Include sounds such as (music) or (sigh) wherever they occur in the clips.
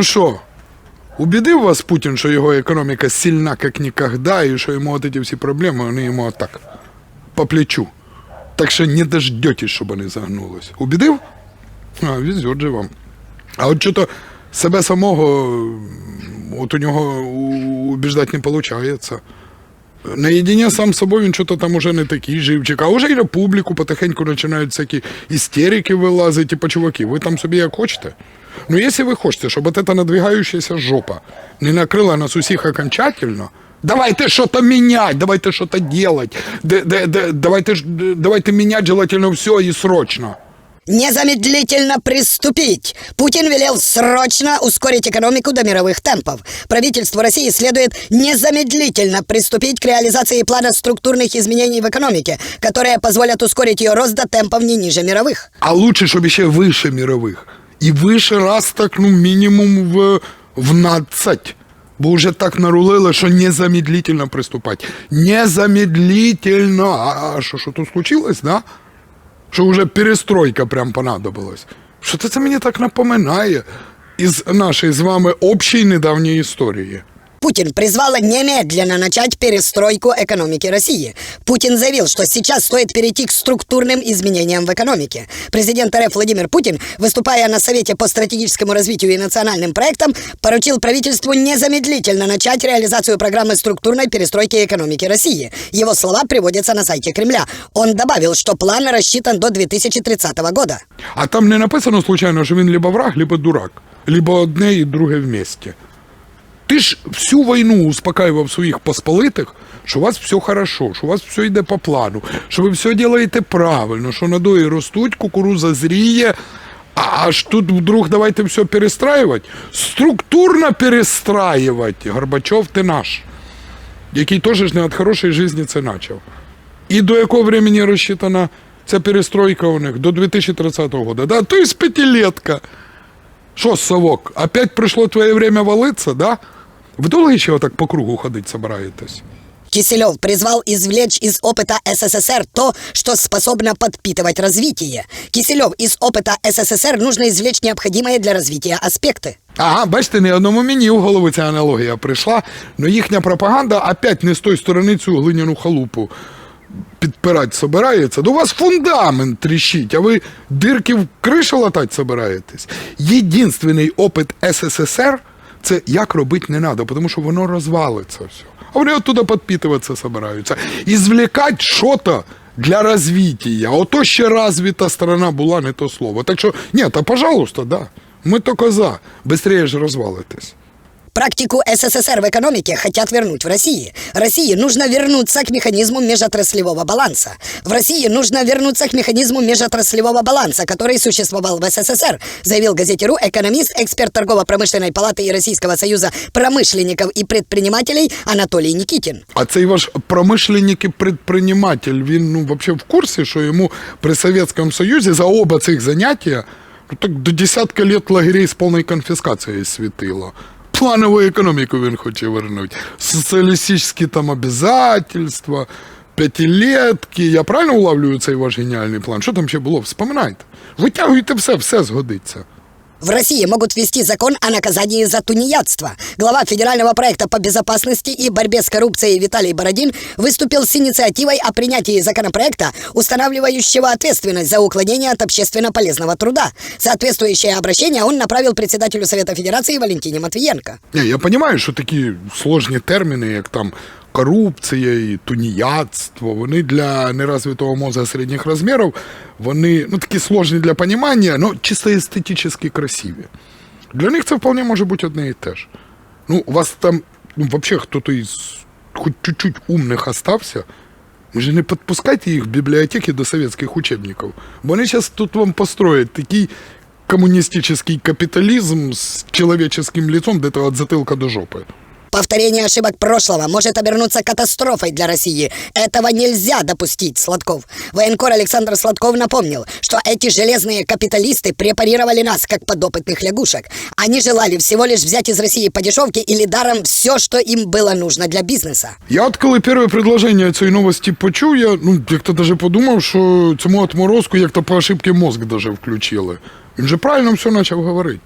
Ну що, убедив вас Путін, що його економіка сильна, як ніколи, і що йому от ці всі проблеми, вони йому отак, по плечу. Так що не дождетесь, щоб вони загнулись. Убедив? А, везет же вам. А от що-то себе самого, от у нього убіждати не виходить. Наедине сам з собою він що-то там уже не такий живчик, а вже і на публіку потихеньку починають всякі істерики вилазити, типу, чуваки, ви там собі як хочете. Ну, якщо ви хочете, щоб от эта надвигающаяся жопа не накрила нас усіх окончательно, давайте что-то менять, давайте что-то делать, д- д- д- давайте, давайте менять желательно все и срочно. Незамедлительно приступить. Путин велел срочно ускорить экономику до мировых темпов. Правительству России следует незамедлительно приступить к реализации плана структурных изменений в экономике, которые позволят ускорить ее рост до темпов не ниже мировых. А лучше, щоб ще вище мирових. І вище раз так, ну, мінімум в, в 20. Бо вже так нарулили, що незамедлительно приступати. Незамедлительно. А, а що, що тут случилось, да? Що вже перестройка прям понадобилась. Що це мені так напоминає із нашої з вами общої недавньої історії. Путин призвал немедленно начать перестройку экономики России. Путин заявил, что сейчас стоит перейти к структурным изменениям в экономике. Президент РФ Владимир Путин, выступая на Совете по стратегическому развитию и национальным проектам, поручил правительству незамедлительно начать реализацию программы структурной перестройки экономики России. Его слова приводятся на сайте Кремля. Он добавил, что план рассчитан до 2030 года. А там не написано случайно, що він либо враг, либо дурак, либо одне і друге вместе. Ти ж всю війну успокаював своїх посполитих, що у вас все хорошо, що у вас все йде по плану, що ви все робите правильно, що надої ростуть, кукуруза зріє, а аж тут вдруг давайте все перестраювати. Структурно перестраювати. Горбачов, ти наш, який теж не від хорошої житті це почав. І до якого времени розчитана ця перестройка у них? До 2030 года. Да? То есть пятилетка. Що, совок, опять пришло твоє время валиться, да? Ви довго ще отак по кругу ходить собираєтесь? Киселев призвал извлечь из опыта СССР то, что способно подпитывать развитие. Киселев, из опыта СССР нужно извлечь необходимые для развития аспекты. Ага, бачите, не одному мені в голову ця аналогія прийшла, але їхня пропаганда опять не з той сторони цю глиняну халупу підпирати собирається. До вас фундамент тріщить, а ви дирки в кришу латати собираєтесь. Єдинственний опит СССР це як робити не треба, тому що воно розвалиться все. А вони оттуда підпитуватися збираються. І звлікати що-то для розвития. Ото ще розвита страна була, не то слово. Так що, ні, та пожалуйста, да. Ми то за. Быстрее ж розвалитесь. Практику СССР в экономике хотят вернуть в России. России нужно вернуться к механизму межотраслевого баланса. В России нужно вернуться к механизму межотраслевого баланса, который существовал в СССР, заявил газете РУ экономист, эксперт торгово-промышленной палаты и Российского союза промышленников и предпринимателей Анатолий Никитин. А цей ваш промишленник і предприниматель, він ну, вообще в курсі, що йому при Совєтському Союзі за оба цих заняття ну, так до десятка лет лагерей з повною конфіскацією світило. Планову економіку він хоче вернути. Соціалістичні там обязательства, п'ятилетки. Я правильно улавлюю цей ваш геніальний план? Що там ще було? Вспоминайте. Витягуйте все, все згодиться. В России могут ввести закон о наказании за тунеядство. Глава федерального проекта по безопасности и борьбе с коррупцией Виталий Бородин выступил с инициативой о принятии законопроекта, устанавливающего ответственность за уклонение от общественно полезного труда. Соответствующее обращение он направил председателю Совета Федерации Валентине Матвиенко. Ні, я розумію, що такі сложні терміни, як там корупція і туніядство, вони для нерозвитого мозга середніх розмірів, вони ну, такі сложні для розуміння, але чисто естетично красиві. Для них це вполне може бути одне і те ж. Ну, у вас там, ну, взагалі, хто-то із хоч чуть-чуть умних остався, ви ж не підпускайте їх в бібліотеки до совєтських учебників. Бо вони зараз тут вам построять такий комуністичний капіталізм з чоловіческим лицом, де-то від затилка до жопи. Повторение ошибок прошлого может обернуться катастрофой для России. Этого нельзя допустить, Сладков. Военкор Александр Сладков напомнил, что эти железные капиталисты препарировали нас, как подопытных лягушек. Они желали всего лишь взять из России по дешевке или даром все, что им было нужно для бизнеса. Я от коли перше предложення цієї новості почув, я ну як-то даже подумав, що цьому отморозку як-то по ошибці мозк даже включили. Він же правильно все почав говорити.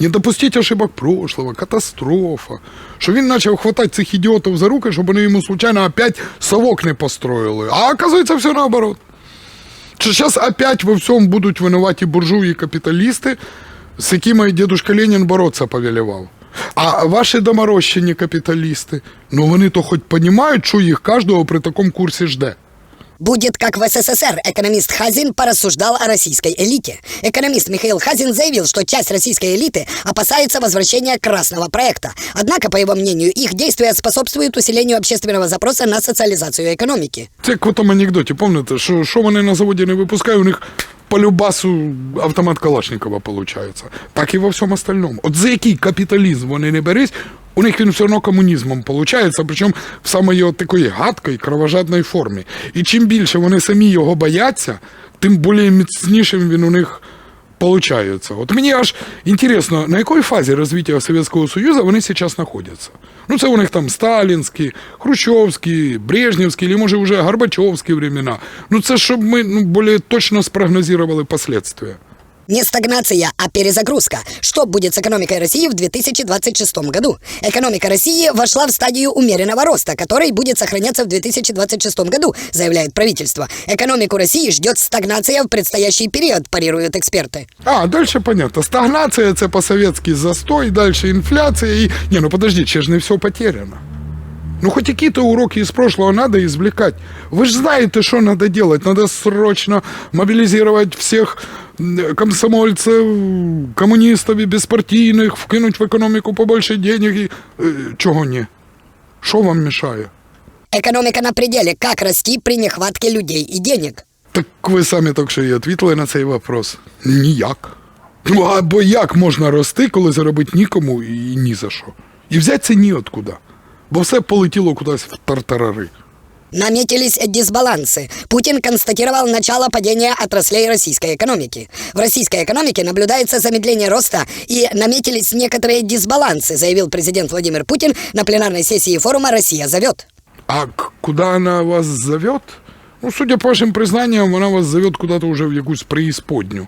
Не допустіть ошибок прошлого, катастрофа. Що він почав хватати цих ідіотів за руки, щоб вони йому случайно опять совок не построїли. А оказується все наоборот. Що зараз опять во всьому будуть винуваті буржуї капіталісти, з якими дідушка Ленін боротися повелівав. А ваші доморощені капіталісти, ну вони то хоч розуміють, що їх кожного при такому курсі жде. Будет как в СССР. Экономист Хазин порассуждал о российской элите. Экономист Михаил Хазин заявил, что часть российской элиты опасается возвращения красного проекта. Однако, по его мнению, их действия способствуют усилению общественного запроса на социализацию экономики. Це як в тому анекдоті, пам'ятаєте, що, що вони на заводі не випускають, у них по любасу автомат Калашникова виходить. Так і во всьому остальному. От за який капіталізм вони не берись, у них він все одно комунізмом виходить, причому в саме його такої гадкої, кровожадної формі. І чим більше вони самі його бояться, тим більш міцнішим він у них получается. Вот мені аж інтересно, на якій фазі розвитку Совєтського Союзу вони зараз знаходяться. Ну, це у них там сталінські, хрущовські, брежнівські, або може вже Горбачовські времена. Ну, це щоб ми ну, більш точно спрогнозували последствия. Не стагнация, а перезагрузка. Что будет с экономикой России в 2026 году? Экономика России вошла в стадию умеренного роста, который будет сохраняться в 2026 году, заявляет правительство. Экономику России ждет стагнация в предстоящий период, парируют эксперты. А, дальше понятно. Стагнація це по-советски застой, дальше інфляція і. Ні, ну подожди, ще ж не все потеряно. Ну, хоть какие-то уроки из прошлого надо извлекать. Вы же знаете, что надо делать. Надо срочно мобилизировать всех м, комсомольцев, коммунистов и беспартийных, вкинуть в экономику побольше денег и... Э, чего не? Что вам мешает? Экономика на пределе. Как расти при нехватке людей и денег? Так ви самі так що і відповіли на цей вопрос. Ніяк. Ну, або як можна рости, коли заробити нікому і ні за що. І взяться ні откуда. Бо все полетіло кудись в тартарари. Наметились дисбалансы. Путин констатировал начало падения отраслей российской экономики. В российской экономике наблюдается замедление роста и наметились некоторые дисбалансы, заявил президент Владимир Путин на пленарной сессии форума «Россия зовет». А к- куда она вас зовет? Ну, судя по вашим признаниям, вона вас зовет куда-то вже в якусь преісподню.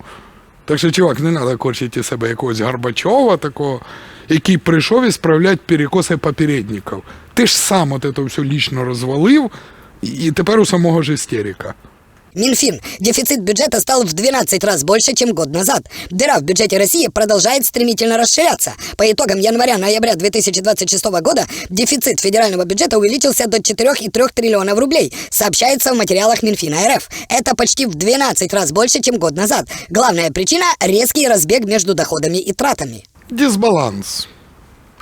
Так що, чувак, не треба корчити із себе якогось Горбачова такого, який прийшов і справлять перекоси попередників. Ти ж сам от це все лічно розвалив, і і тепер у самого ж істерика. Минфин. Дефицит бюджета стал в 12 раз больше, чем год назад. Дыра в бюджете России продолжает стремительно расширяться. По итогам января-ноября 2026 года дефицит федерального бюджета увеличился до 4,3 триллионов рублей, сообщается в материалах Минфина РФ. Это почти в 12 раз больше, чем год назад. Главная причина – резкий разбег между доходами и тратами. Дисбаланс.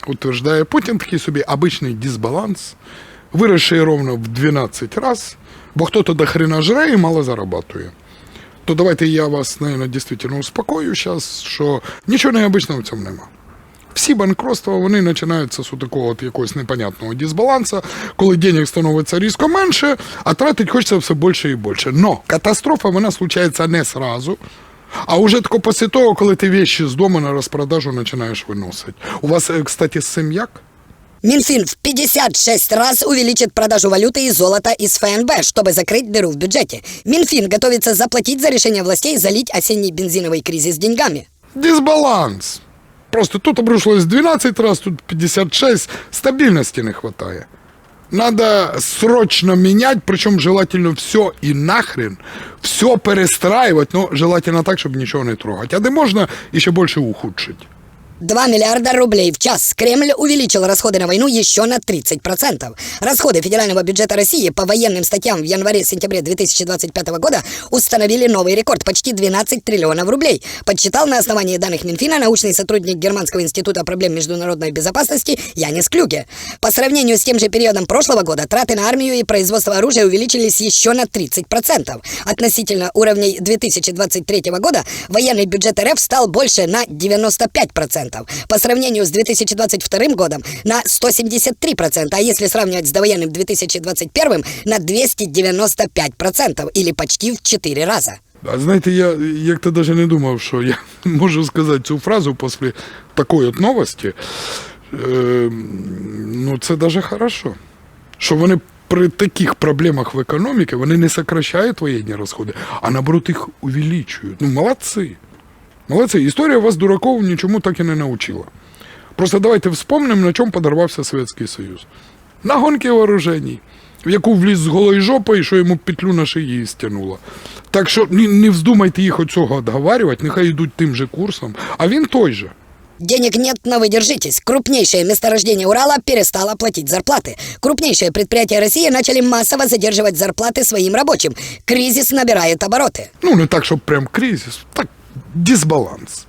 Утверждає Путін такий собі обичний дисбаланс, виросший ровно в 12 раз, бо хто-то до хрена жре і мало зарабатує. То давайте я вас, наверное, дійсно успокою зараз, що нічого необичного в цьому нема. Всі банкротства вони починаються з такого от якогось непонятного дисбалансу, коли денег становиться різко менше, а тратить хочеться все більше і більше. Но катастрофа вона случається не сразу, а уже тако після того, коли ти вещи з дому на розпродажу починаєш виносити. У вас, е, кстати, з як? Минфин в 56 раз увеличит продажу валюты и золота из ФНБ, чтобы закрыть дыру в бюджете. Минфин готовится заплатить за решение властей залить осенний бензиновый кризис деньгами. Дисбаланс. Просто тут обрушилось 12 раз, тут 56. Стабильности не хватает. Надо срочно менять, причем желательно все и нахрен, все перестраивать, но желательно так, чтобы ничего не трогать. А де можно еще больше ухудшить. 2 миллиарда рублей в час. Кремль увеличил расходы на войну еще на 30%. Расходы федерального бюджета России по военным статьям в январе-сентябре 2025 года установили новый рекорд – почти 12 триллионов рублей. Подсчитал на основании данных Минфина научный сотрудник Германского института проблем международной безопасности Янис Клюге. По сравнению с тем же периодом прошлого года траты на армию и производство оружия увеличились еще на 30%. Относительно уровней 2023 года военный бюджет РФ стал больше на 95%. По сравнению с 2022 годом на 173%, а если сравнивать с довоенным 2021 на 295% или почти в 4 раза. А знаєте, я як-то даже не думав, що я (laughs) можу сказати цю фразу після такої от новості. Е, ну, це даже хорошо. Що вони при таких проблемах в економіці вони не сокращають воєнні розходи, а наоборот їх увеличують. Ну, молодці. Молодці, історія вас, дураков, нічому так і не научила. Просто давайте вспомнимо, на чому подорвався Совєтський Союз. На гонки вооруженій, в яку вліз з голої жопи, що йому петлю на шиї стягнуло. Так що не, не вздумайте їх від цього відговарювати, нехай йдуть тим же курсом, а він той же. Денег нет, но вы держитесь. Крупнейшее месторождение Урала перестало платить зарплаты. Крупнейшие предприятия России начали массово задерживать зарплаты своим рабочим. Кризис набирает обороты. Ну, не так, щоб прям кризис, так дисбаланс.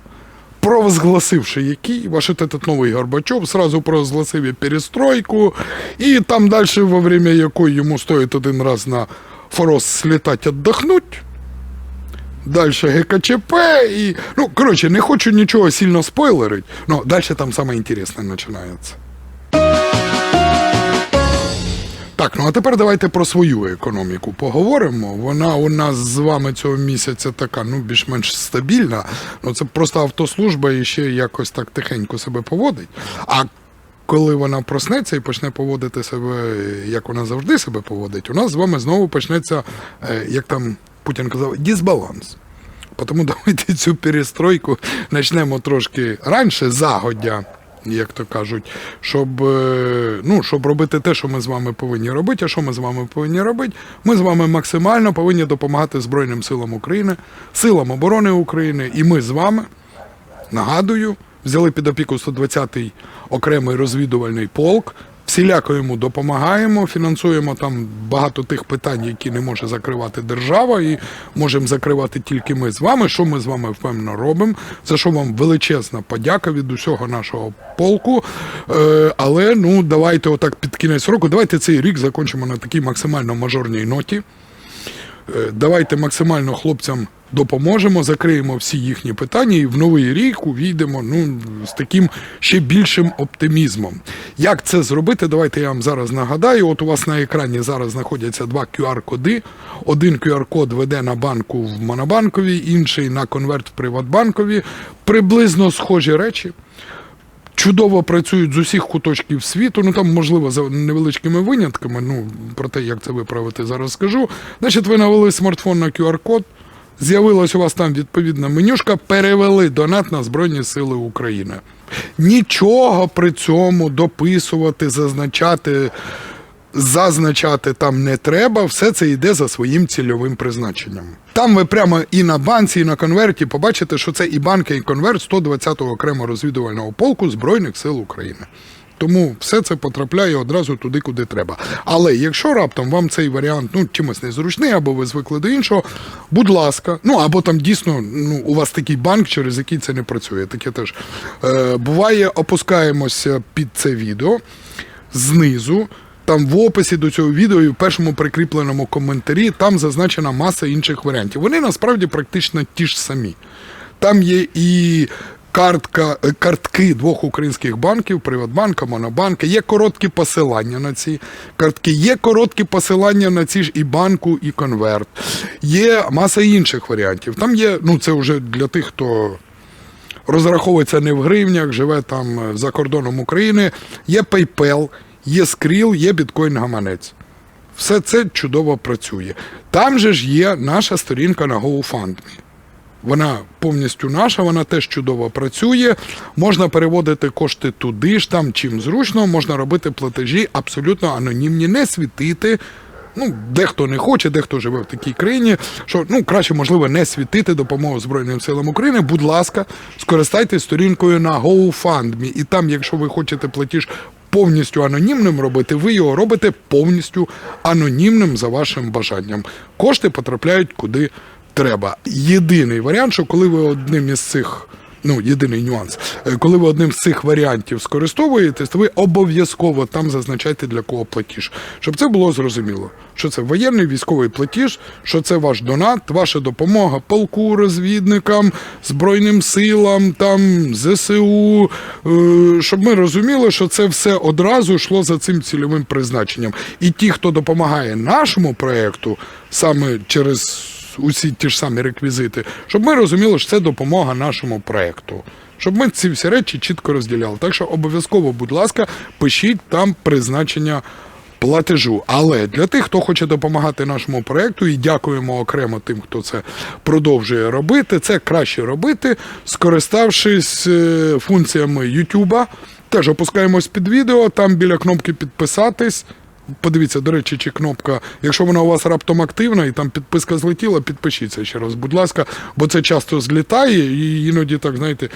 Провозгласивши який, ваш этот новий Горбачов сразу провозгласив перестройку, і там далі, во время якої йому стоїть один раз на форос слітати віддохнуть. Далі ГКЧП і. Ну, коротше, не хочу нічого сильно спойлерить, але далі там саме інтересне починається. Так, ну а тепер давайте про свою економіку поговоримо. Вона у нас з вами цього місяця така, ну, більш-менш стабільна. Ну, це просто автослужба і ще якось так тихенько себе поводить. А коли вона проснеться і почне поводити себе, як вона завжди себе поводить, у нас з вами знову почнеться, е, як там Путін казав, дисбаланс. Тому давайте цю перестройку почнемо трошки раніше, загодя, як то кажуть, щоб, е, ну, щоб робити те, що ми з вами повинні робити. А що ми з вами повинні робити? Ми з вами максимально повинні допомагати Збройним силам України, силам оборони України, і ми з вами, нагадую, взяли під опіку 120-й окремий розвідувальний полк. Всіляко йому допомагаємо, фінансуємо там багато тих питань, які не може закривати держава, і можемо закривати тільки ми з вами. Що ми з вами впевнено робимо? За що вам величезна подяка від усього нашого полку. Е, але ну давайте отак під кінець року. Давайте цей рік закінчимо на такій максимально мажорній ноті. Е, Давайте максимально хлопцям допоможемо, закриємо всі їхні питання і в новий рік увійдемо ну, з таким ще більшим оптимізмом. Як це зробити? Давайте я вам зараз нагадаю. От у вас на екрані зараз знаходяться два QR-коди. Один QR-код веде на банку в Монобанковій, інший на конверт в Приватбанкові. Приблизно схожі речі чудово працюють з усіх куточків світу. Ну там, можливо, за невеличкими винятками. Ну про те, як це виправити, зараз скажу. Значить, ви навели смартфон на QR-код. З'явилась у вас там відповідна менюшка, перевели донат на Збройні Сили України. Нічого при цьому дописувати, зазначати, зазначати там не треба, все це йде за своїм цільовим призначенням. Там ви прямо і на банці, і на конверті побачите, що це і банка, і конверт 120-го окремо розвідувального полку Збройних сил України. Тому все це потрапляє одразу туди, куди треба. Але якщо раптом вам цей варіант ну чимось незручний, або ви звикли до іншого, будь ласка, ну або там дійсно ну, у вас такий банк, через який це не працює. Таке теж е, буває, опускаємося під це відео знизу. Там в описі до цього відео і в першому прикріпленому коментарі там зазначена маса інших варіантів. Вони насправді практично ті ж самі. Там є і картка, е, картки двох українських банків, Приватбанка, Монобанка. Є короткі посилання на ці картки, є короткі посилання на ці ж і банку, і конверт. Є маса інших варіантів. Там є, ну це вже для тих, хто розраховується не в гривнях, живе там е, за кордоном України. Є PayPal, є Skrill, є біткоін-гаманець. Все це чудово працює. Там же ж є наша сторінка на GoFundMe. Вона повністю наша, вона теж чудово працює. Можна переводити кошти туди ж, там чим зручно, можна робити платежі абсолютно анонімні, не світити. Ну, дехто не хоче, дехто живе в такій країні, що ну краще, можливо, не світити допомогу Збройним силам України. Будь ласка, скористайтесь сторінкою на GoFundMe. І там, якщо ви хочете платіж повністю анонімним робити, ви його робите повністю анонімним за вашим бажанням. Кошти потрапляють куди треба. Єдиний варіант, що коли ви одним із цих. Ну, єдиний нюанс. Е, Коли ви одним з цих варіантів скористовуєтесь, то ви обов'язково там зазначайте для кого платіж, щоб це було зрозуміло, що це воєнний військовий платіж, що це ваш донат, ваша допомога полку, розвідникам, збройним силам, там ЗСУ, е, щоб ми розуміли, що це все одразу йшло за цим цільовим призначенням. І ті, хто допомагає нашому проекту, саме через усі ті ж самі реквізити, щоб ми розуміли, що це допомога нашому проекту. Щоб ми ці всі речі чітко розділяли. Так що обов'язково, будь ласка, пишіть там призначення платежу. Але для тих, хто хоче допомагати нашому проекту, і дякуємо окремо тим, хто це продовжує робити. Це краще робити, скориставшись е, функціями YouTube. Теж опускаємось під відео, там біля кнопки підписатись. Подивіться, до речі, чи кнопка, якщо вона у вас раптом активна і там підписка злетіла, підпишіться ще раз, будь ласка, бо це часто злітає і іноді так, знаєте,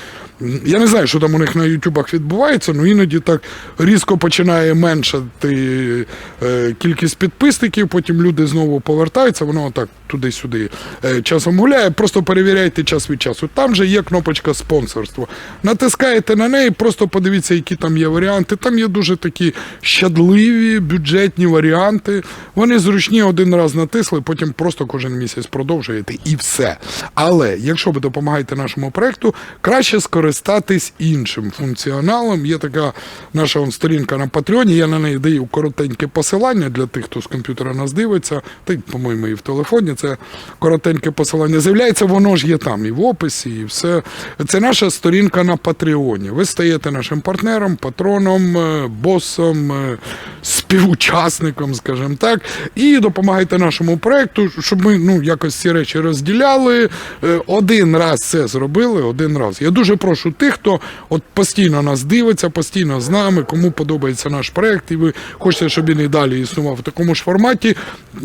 я не знаю, що там у них на ютубах відбувається, але іноді так різко починає меншати е, кількість підписників, потім люди знову повертаються, воно так туди-сюди е, часом гуляє. Просто перевіряйте час від часу. Там же є кнопочка спонсорство. Натискаєте на неї, просто подивіться, які там є варіанти. Там є дуже такі щадливі, бюджетні варіанти. Вони зручні один раз натисли, потім просто кожен місяць продовжуєте і все. Але якщо ви допомагаєте нашому проекту, краще скористатись іншим функціоналом. Є така наша сторінка на Патреоні. Я на неї даю коротеньке посилання для тих, хто з комп'ютера нас дивиться. Та й, по-моєму, і в телефоні це коротеньке посилання з'являється. Воно ж є там і в описі, і все. Це наша сторінка на Патреоні. Ви стаєте нашим партнером, патроном, е, босом, е, співучасником, скажімо так, і допомагаєте нашому проекту, щоб ми ну якось ці речі розділяли. Е, Один раз це зробили, один раз. Я дуже прошу тих, хто от постійно нас дивиться, постійно з нами, кому подобається наш проект, і ви хочете, щоб він і далі існував в такому ж форматі.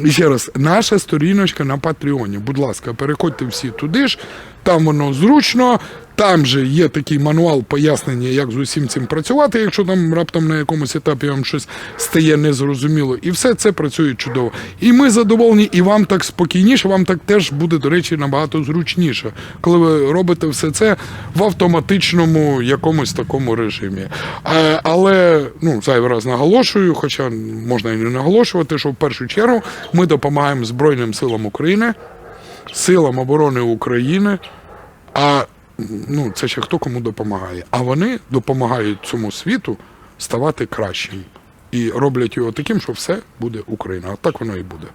Ще раз, наша сторіночка на Патреоні. Будь ласка, переходьте всі туди ж, там воно зручно. Там же є такий мануал пояснення, як з усім цим працювати, якщо там раптом на якомусь етапі вам щось стає незрозуміло. І все це працює чудово. І ми задоволені, і вам так спокійніше, вам так теж буде, до речі, набагато зручніше, коли ви робите все це в автоматичному якомусь такому режимі. Але ну, зайвий раз наголошую, хоча можна і не наголошувати, що в першу чергу ми допомагаємо Збройним силам України, силам оборони України. А ну це ще хто кому допомагає. А вони допомагають цьому світу ставати кращим і роблять його таким, що все буде Україна. А так воно і буде.